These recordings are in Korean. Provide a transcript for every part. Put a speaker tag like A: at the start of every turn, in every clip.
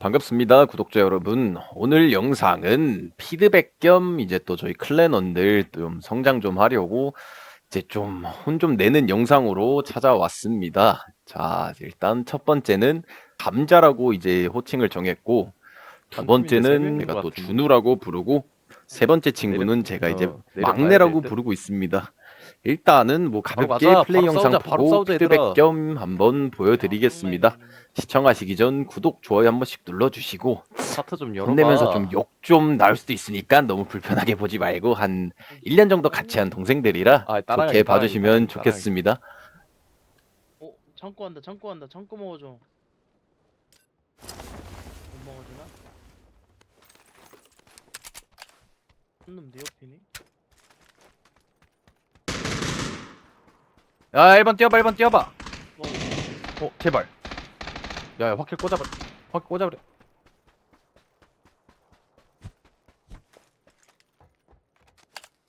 A: 반갑습니다, 구독자 여러분. 오늘 영상은 피드백 겸 이제 또 저희 클랜원들 좀 성장 좀 하려고 이제 좀 혼 좀 내는 영상으로 찾아왔습니다. 자, 일단 첫 번째는 감자라고 이제 호칭을 정했고 두 번째는 제가 또 준우라고 부르고 세 번째 친구는 제가 이제
B: 어, 내려가야
A: 막내라고
B: 될 듯.
A: 부르고 있습니다. 일단은 뭐
B: 바로
A: 가볍게
B: 가자.
A: 플레이
B: 바로
A: 영상
B: 싸우자. 바로
A: 보고
B: 싸우자,
A: 피드백
B: 얘들아.
A: 겸 한번 보여드리겠습니다. 시청하시기 전 구독, 좋아요 한 번씩 눌러주시고
B: 차트 좀 열어봐.
A: 혼내면서 좀 욕 좀 나올 수도 있으니까 너무 불편하게 보지 말고 한 1년 정도 같이 한 동생들이라
B: 아, 따라가기,
A: 좋게
B: 따라가기,
A: 봐주시면
B: 따라가기.
A: 좋겠습니다.
C: 어? 창고 한다 창고 한다 창고 먹어줘 못 먹어주나? 한놈 내 옆이네?
B: 야, 1번 뛰어봐, 1번 뛰어봐.
C: 어
B: 어, 제발. 야, 야 확킬 꽂아버려. 확 꽂아버려.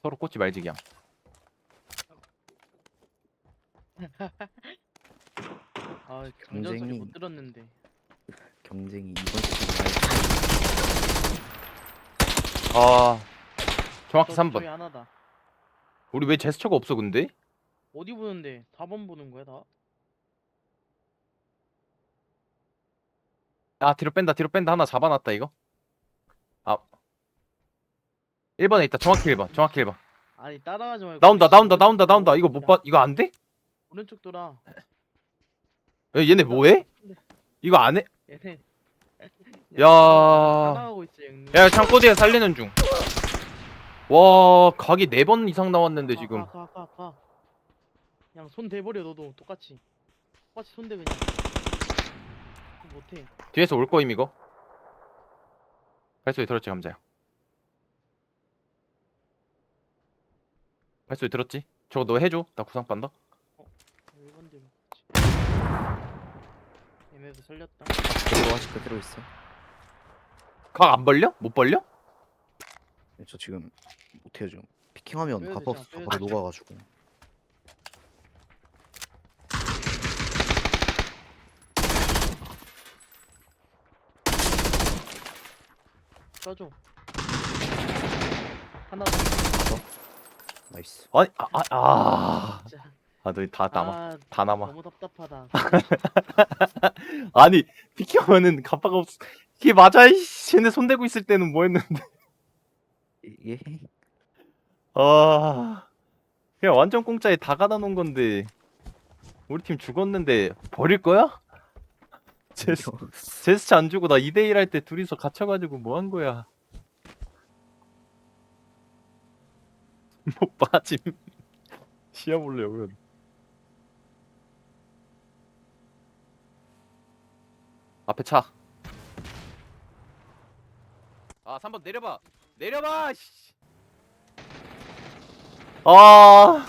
B: 서로 꽂지 말지 그냥.
C: 아 소리
D: 경쟁이-
C: 못 들었는데
D: 경쟁이 이번 시즌
B: 아, 정확히
C: 저-
B: 3번.
C: 저기 하나다
B: 우리 왜 제스처가 없어 근데?
C: 어디 보는데 4번 보는 거야 다?
B: 아, 뒤로 뺀다, 뒤로 뺀다. 하나 잡아놨다 이거. 아. 1번에 있다. 정확히 1번. 정확히 1번.
C: 아니 따라가지 말고
B: 나온다,
C: 씨,
B: 나온다, 나온다, 나온다. 이거 못 봐. 이거 안 돼?
C: 오른쪽 돌아
B: 야, 얘네 뭐해? 이거 안 해?
C: 얘네
B: 야.
C: 따라가고 있어 형님
B: 야, 창고 뒤에 살리는 중. 와, 각이 4번 이상 나왔는데 지금.
C: 가가 가 그냥 손 대버려 너도 똑같이 똑같이 손대 그냥 그거 못해
B: 뒤에서 올 거임 이거. 발소리 들었지 감자야. 발소리 들었지? 저거 너 해줘. 나 구상 빤다.
C: 1번 대로 얘네도 살렸다
D: 그대로 하시 그대로 있어.
B: 각 안 벌려? 못 벌려?
D: 네, 저 지금 못해요 지금. 피킹하면
C: 빼야
D: 가버
C: 되잖아,
D: 바로. 녹아가지고.
C: 쏴줘 하나 더
D: 나이스.
B: 아니, 아, 아, 아.
C: 진짜
B: 아, 남아.
C: 아,
B: 다 남아.
C: 너무 답답하다
B: 아니, 피키하면은 갑바가 없. 이게 맞아. 이씨. 쟤네 손 대고 있을 때는 뭐 했는데.
D: 이게
B: 아. 그냥 완전 공짜에 다 가다 놓은 건데. 우리 팀 죽었는데 버릴 거야? 제스, 제스처 안 주고 나 2대1 할 때 둘이서 갇혀가지고 뭐 한 거야? 못 빠짐. 시야 볼래 오면. 앞에 차. 아, 3번 내려봐. 내려봐. 씨. 아.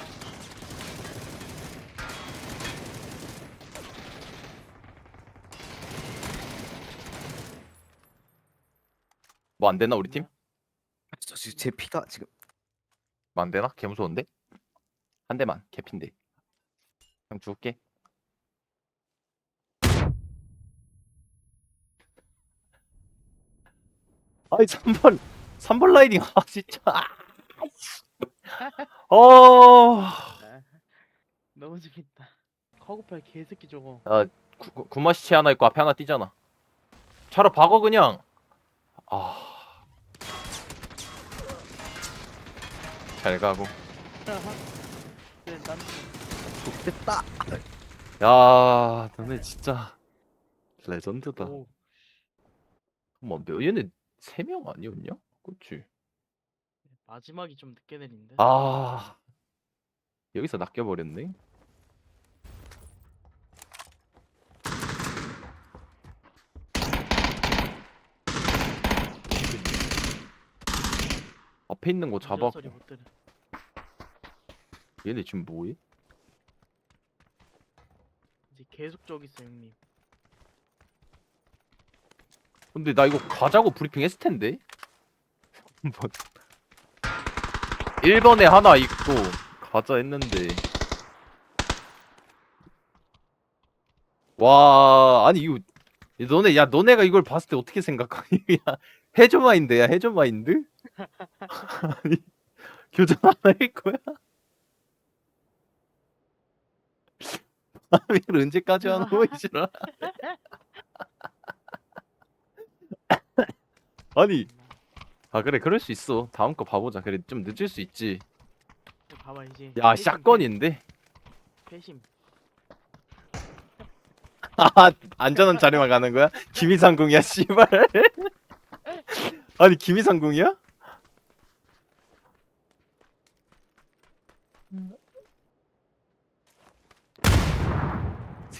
B: 뭐 안 되나 우리 팀?
D: 저 지금 제 피가 지금
B: 뭐안 되나? 개 무서운데? 한 대만 개핀데. 형 죽을게. 아이 3번 3번 라이딩 아 진짜. 어.
C: 너무 재밌다 커그팔 개새끼 저거
B: 구- 구마시체 하나 있고 앞에 하나 뛰잖아. 차로 박어 그냥. 아. 잘 가고.
C: 난
D: 좋겠다.
B: 야, 너네 진짜 레전드다.
C: 오,
B: 뭐 얘네 세 명 아니었냐? 그렇지.
C: 마지막이 좀 늦게 내린데
B: 아. 여기서 낚여 버렸네. 앞에 있는 거 잡아.
C: 소리 못 들어
B: 얘네 지금 뭐해?
C: 이제 계속 저기 있어 형님
B: 근데 나 이거 가자고 브리핑 했을 텐데. 뭐 1번에 하나 있고 가자 했는데. 와, 아니 이거 너네 야 너네가 이걸 봤을 때 어떻게 생각하니? 야 해줘 마인드야 해줘 마인드? 아니 교전 안할 거야? 이걸 언제까지 하는 거야 이지라? 아니 아 그래 그럴 수 있어 다음 거 봐보자 그래 좀 늦을 수 있지
C: 봐봐 이제.
B: 야
C: 패심,
B: 샷건인데
C: 패심.
B: 아 안전한 자리만 가는 거야? 김이상궁이야 씨발 아니 김이상궁이야?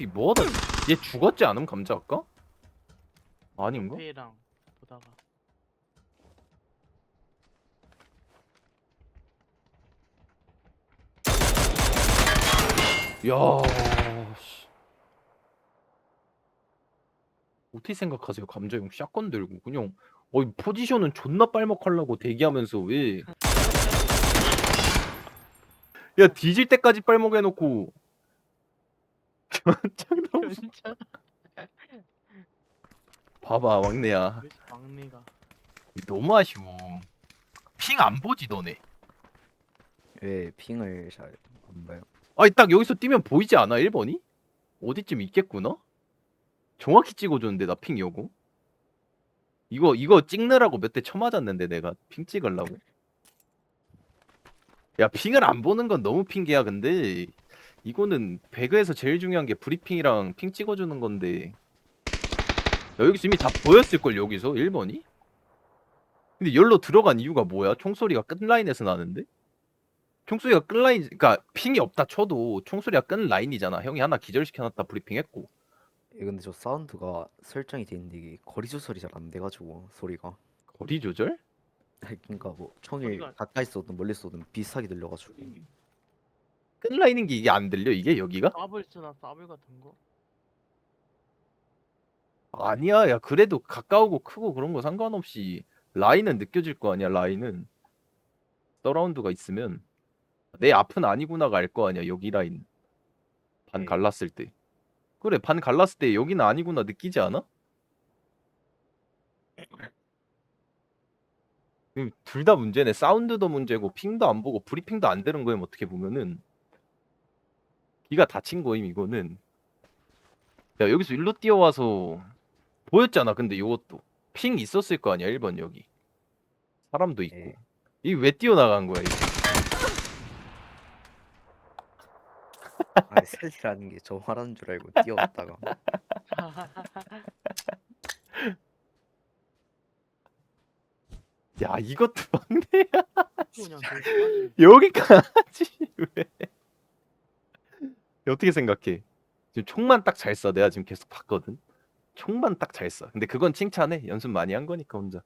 B: 이 뭐하다 얘 죽었지 않음 감자 아까? 아닌가?
C: 페이랑 보다가.
B: 야 씨. 어떻게 생각하세요 감자용 샷건 들고 그냥 어이 포지션은 존나 빨먹하려고 대기하면서 왜 야 뒤질 때까지 빨먹 해놓고 짱
C: 진짜.
B: 봐봐 막내야
C: 왜 막내가.
B: 너무 아쉬워 핑 안 보지 너네
D: 왜 핑을 잘 안 봐요?
B: 아니 딱 여기서 뛰면 보이지 않아 1번이? 어디쯤 있겠구나? 정확히 찍어줬는데 나 핑 여고 이거 이거 찍느라고 몇 대 쳐맞았는데 내가 핑 찍으려고 야 핑을 안 보는 건 너무 핑계야 근데 이거는 배그에서 제일 중요한 게 브리핑이랑 핑 찍어주는 건데 야, 여기서 이미 다 보였을걸 여기서 1번이? 근데 열로 들어간 이유가 뭐야? 총소리가 끝라인에서 나는데? 총소리가 끝라인, 그러니까 핑이 없다 쳐도 총소리가 끝 라인이잖아. 형이 하나 기절시켜놨다 브리핑했고.
D: 예, 근데 저 사운드가 설정이 돼 있는데 이게 거리 조절이 잘 안 돼가지고 소리가
B: 거리 조절?
D: 그러니까 뭐 총이
C: 소리가-
D: 가까이 쏘든 멀리 쏘든 비슷하게 들려가지고
B: 끝 라인인 게 이게 안 들려? 이게 여기가?
C: 싸블 쓰나 싸블 같은 거?
B: 아니야, 야 그래도 가까우고 크고 그런 거 상관없이 라인은 느껴질 거 아니야. 라인은 서라운드가 있으면 내 앞은 아니구나가 알 거 아니야. 여기 라인 반
D: 네.
B: 갈랐을 때. 그래 반 갈랐을 때 여기는 아니구나 느끼지 않아? 둘 다 문제네. 사운드도 문제고 핑도 안 보고 브리핑도 안 되는 거임 어떻게 보면은 기가 다친 거임 이거는. 야 여기서 일로 뛰어와서 보였잖아. 근데 이것도 핑 있었을 거 아니야. 1번 여기 사람도 있고.
D: 예.
B: 이왜 뛰어나간 거야? 이게?
D: 아니 셀이라는 게저 말하는 줄 알고 뛰어갔다가
B: 야 이것도 막내야.
C: 그냥 돌
B: 여기까지 왜? 어떻게 생각해? 지금 총만 딱 잘 쏴. 내가 지금 계속 봤거든. 총만 딱 잘 쏴. 근데 그건 칭찬해. 연습 많이 한 거니까 혼자.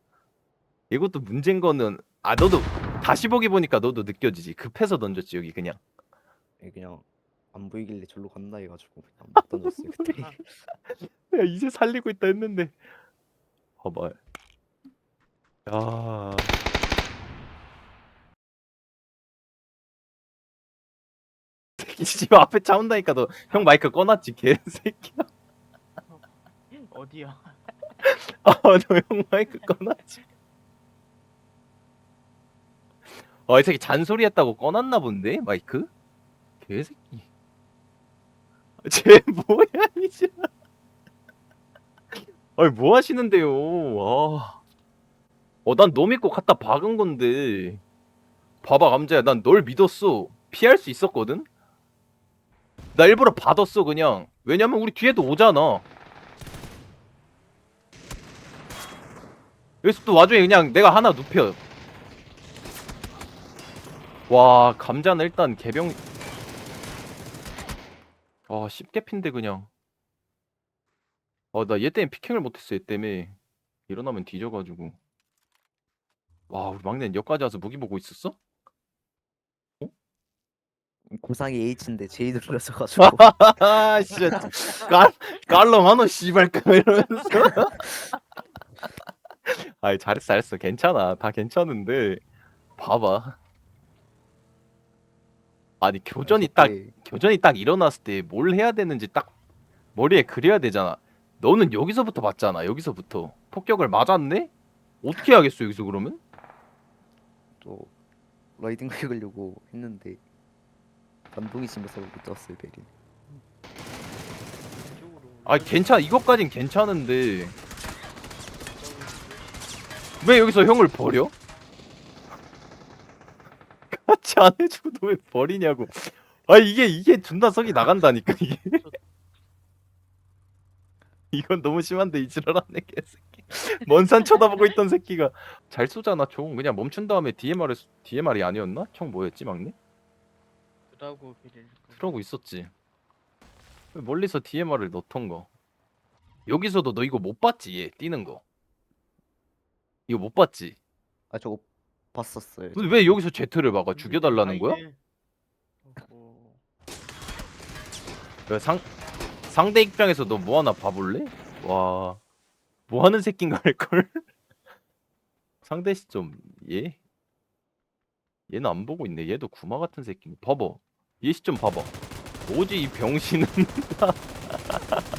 B: 이것도 문제인 거는 아 너도 다시 보기 보니까 너도 느껴지지. 급해서 던졌지 여기 그냥.
D: 예, 그냥 안 보이길래 절로 간다 해가지고 그냥 못 던졌어요 그때
B: 야 이제 살리고 있다 했는데. 봐봐. 야. 이집 앞에 차 온다니까 너 형 마이크 꺼놨지 개새끼야.
C: 어디야?
B: 아너 형 마이크 꺼놨지. 아이 새끼 잔소리 했다고 꺼놨나 본데 마이크? 개새끼. 쟤 뭐야 이제. 아니 뭐 하시는데요? 아. 어난 너 믿고 갖다 박은 건데. 봐봐 감자야 난 널 믿었어. 피할 수 있었거든. 나 일부러 받았어 그냥. 왜냐면 우리 뒤에도 오잖아. 여기서 또 와중에 그냥 내가 하나 눕혀. 와 감자는 일단 개병. 아 쉽게 핀데 그냥. 아나 얘 때문에 피킹을 못했어 얘 때문에. 일어나면 뒤져가지고. 와 우리 막내는 여기까지 와서 무기 보고 있었어?
D: 구상이 H인데 J 눌러져가지고
B: 아 진짜 깔 깔렁하노 씨발까 이러면서. 아이 잘했어 잘했어 괜찮아 다 괜찮은데 봐봐. 아니 교전이 딱
D: 그때
B: 교전이 딱 일어났을 때 뭘 해야 되는지 딱 머리에 그려야 되잖아. 너는 여기서부터 맞잖아. 여기서부터 폭격을 맞았네? 어떻게 하겠어 여기서 그러면?
D: 또 라이딩 해가려고 했는데 반동이 심해서 못 잡았어요 베린.
C: 왼쪽으로
B: 아 괜찮 이것까진 괜찮은데 왜 여기서 형을 버려? 같이 안 해주고 너 왜 버리냐고. 아 이게 이게 존나 성이 나간다니까 이게. 이건 너무 심한데 이 지랄하네 개새끼. 먼산 쳐다보고 있던 새끼가 잘 쏘잖아 총. 그냥 멈춘 다음에 DMR을 DMR이 아니었나? 총 뭐였지 막내?
C: 드라고 비릴
B: 그러고 있었지. 왜 멀리서 DMR을 넣던가. 여기서도 너 이거 못 봤지 얘 뛰는 거. 이거 못 봤지.
D: 아 저거 봤었어요.
B: 근데 왜 여기서 제트를 막아 죽여달라는 거야?
C: 어,
B: 왜상 상대 입장에서 너 뭐 하나 봐볼래? 와, 뭐 하는 새끼인가 할 걸. 상대 시점 얘 얘는 안 보고 있네. 얘도 구마 같은 새끼. 봐봐. 얘 시점 봐봐. 뭐지 이 병신은?